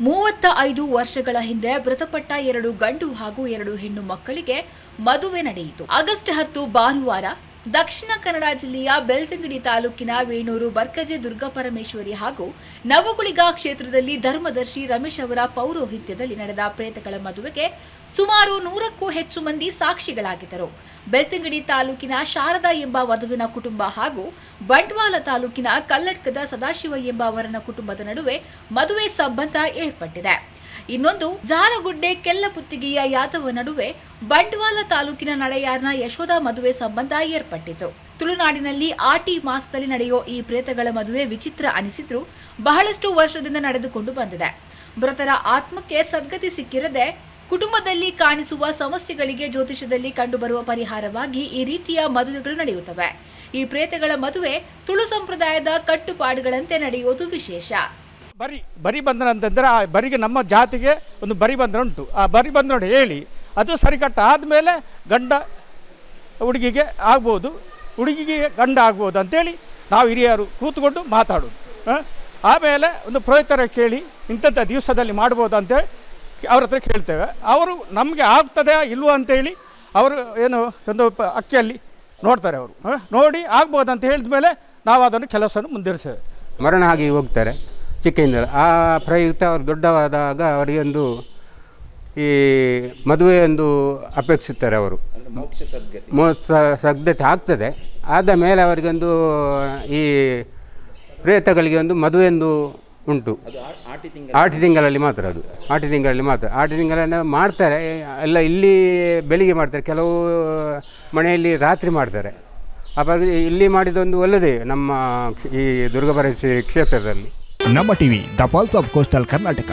ಮೂವತ್ತ ಐದು ವರ್ಷಗಳ ಹಿಂದೆ ಮೃತಪಟ್ಟ ಎರಡು ಗಂಡು ಹಾಗೂ ಎರಡು ಹೆಣ್ಣು ಮಕ್ಕಳಿಗೆ ಮದುವೆ ನಡೆಯಿತು. ಆಗಸ್ಟ್ ಹತ್ತು ಭಾನುವಾರ ದಕ್ಷಿಣ ಕನ್ನಡ ಜಿಲ್ಲೆಯ ಬೆಳ್ತಂಗಡಿ ತಾಲೂಕಿನ ವೇಣೂರು, ಬರ್ಕಜೆ ದುರ್ಗಾಪರಮೇಶ್ವರಿ ಹಾಗೂ ನವಗುಳಿಗ ಕ್ಷೇತ್ರದಲ್ಲಿ ಧರ್ಮದರ್ಶಿ ರಮೇಶ್ ಅವರ ಪೌರೋಹಿತ್ಯದಲ್ಲಿ ನಡೆದ ಪ್ರೇತಗಳ ಮದುವೆಗೆ ಸುಮಾರು ನೂರಕ್ಕೂ ಹೆಚ್ಚು ಮಂದಿ ಸಾಕ್ಷಿಗಳಾಗಿದ್ದರು. ಬೆಳ್ತಂಗಡಿ ತಾಲೂಕಿನ ಶಾರದಾ ಎಂಬ ವಧುವಿನ ಕುಟುಂಬ ಹಾಗೂ ಬಂಟ್ವಾಳ ತಾಲೂಕಿನ ಕಲ್ಲಡ್ಕದ ಸದಾಶಿವ ಎಂಬ ಅವರನ ಕುಟುಂಬದ ನಡುವೆ ಮದುವೆ ಸಂಬಂಧ ಏರ್ಪಟ್ಟಿದೆ. ಇನ್ನೊಂದು, ಜಾರಗುಡ್ಡೆ ಕೆಲ್ಲಪುತ್ತಿಗೆಯ ಯಾದವ ನಡುವೆ ಬಂಟ್ವಾಳ ತಾಲೂಕಿನ ನಡೆಯಾರ್ನ ಯಶೋಧ ಮದುವೆ ಸಂಬಂಧ ಏರ್ಪಟ್ಟಿತು. ತುಳುನಾಡಿನಲ್ಲಿ ಆಟಿ ಮಾಸದಲ್ಲಿ ನಡೆಯೋ ಈ ಪ್ರೇತಗಳ ಮದುವೆ ವಿಚಿತ್ರ ಅನಿಸಿದ್ರು ಬಹಳಷ್ಟು ವರ್ಷದಿಂದ ನಡೆದುಕೊಂಡು ಬಂದಿದೆ. ಮೃತರ ಆತ್ಮಕ್ಕೆ ಸದ್ಗತಿ ಸಿಕ್ಕಿರದೆ ಕುಟುಂಬದಲ್ಲಿ ಕಾಣಿಸುವ ಸಮಸ್ಯೆಗಳಿಗೆ ಜ್ಯೋತಿಷದಲ್ಲಿ ಕಂಡುಬರುವ ಪರಿಹಾರವಾಗಿ ಈ ರೀತಿಯ ಮದುವೆಗಳು ನಡೆಯುತ್ತವೆ. ಈ ಪ್ರೇತಗಳ ಮದುವೆ ತುಳು ಸಂಪ್ರದಾಯದ ಕಟ್ಟುಪಾಡುಗಳಂತೆ ನಡೆಯುವುದು ವಿಶೇಷ. ಬರಿ ಬರಿ ಬಂಧನ ಅಂತಂದರೆ ಆ ಬರಿಗೆ ನಮ್ಮ ಜಾತಿಗೆ ಒಂದು ಬರಿ ಬಂಧನ ಉಂಟು. ಆ ಬರಿ ಬಂಧನ ಹೇಳಿ, ಅದು ಸರಿಕಟ್ಟ ಆದಮೇಲೆ ಗಂಡ ಹುಡುಗಿಗೆ ಆಗ್ಬೋದು, ಹುಡುಗಿಗೆ ಗಂಡ ಆಗ್ಬೋದು ಅಂತೇಳಿ ನಾವು ಹಿರಿಯರು ಕೂತ್ಕೊಂಡು ಮಾತಾಡೋದು. ಆಮೇಲೆ ಒಂದು ಪುರೋಹಿತರ ಕೇಳಿ, ಇಂಥದ್ದು ದಿವಸದಲ್ಲಿ ಮಾಡ್ಬೋದು ಅಂತೇಳಿ ಅವ್ರ ಹತ್ರ ಕೇಳ್ತೇವೆ. ಅವರು ನಮಗೆ ಆಗ್ತದೆ ಇಲ್ವೋ ಅಂತೇಳಿ ಅವರು ಏನು, ಒಂದು ಅಕ್ಕಿಯಲ್ಲಿ ನೋಡ್ತಾರೆ ಅವರು. ನೋಡಿ ಆಗ್ಬೋದು ಅಂತ ಹೇಳಿದ ಮೇಲೆ ನಾವು ಅದನ್ನು ಕೆಲಸವನ್ನು ಮುಂದುವರಿಸ್ತೇವೆ. ಮರಣ ಆಗಿ ಹೋಗ್ತಾರೆ. ಚಿಕ್ಕಯಿಂದ ಆ ಪ್ರಯುಕ್ತ ಅವರು ದೊಡ್ಡವಾದಾಗ ಅವರಿಗೊಂದು ಈ ಮದುವೆ ಒಂದು ಅಪೇಕ್ಷಿಸ್ತಾರೆ ಅವರು. ಮೋಕ್ಷ ಸದ್ಯತೆ ಆಗ್ತದೆ. ಆದ ಮೇಲೆ ಅವರಿಗೊಂದು ಈ ಪ್ರೇತಗಳಿಗೆ ಒಂದು ಮದುವೆಂದು ಉಂಟು. ಆಟಿ ತಿಂಗಳಲ್ಲಿ ಮಾತ್ರ ಅದು. ಆಟಿ ತಿಂಗಳಲ್ಲಿ ಮಾತ್ರ. ಆಟಿ ತಿಂಗಳನ್ನು ಮಾಡ್ತಾರೆ. ಎಲ್ಲ ಇಲ್ಲಿ ಬೆಳಿಗ್ಗೆ ಮಾಡ್ತಾರೆ. ಕೆಲವು ಮನೆಯಲ್ಲಿ ರಾತ್ರಿ ಮಾಡ್ತಾರೆ. ಅಪ್ಪ ಇಲ್ಲಿ ಮಾಡಿದೊಂದು ಒಳ್ಳೆಯದೇ ನಮ್ಮ ಈ ದುರ್ಗಾಪರಮೇಶ್ವರಿ ಕ್ಷೇತ್ರದಲ್ಲಿ. ನಮ್ಮ TV the pulse of coastal Karnataka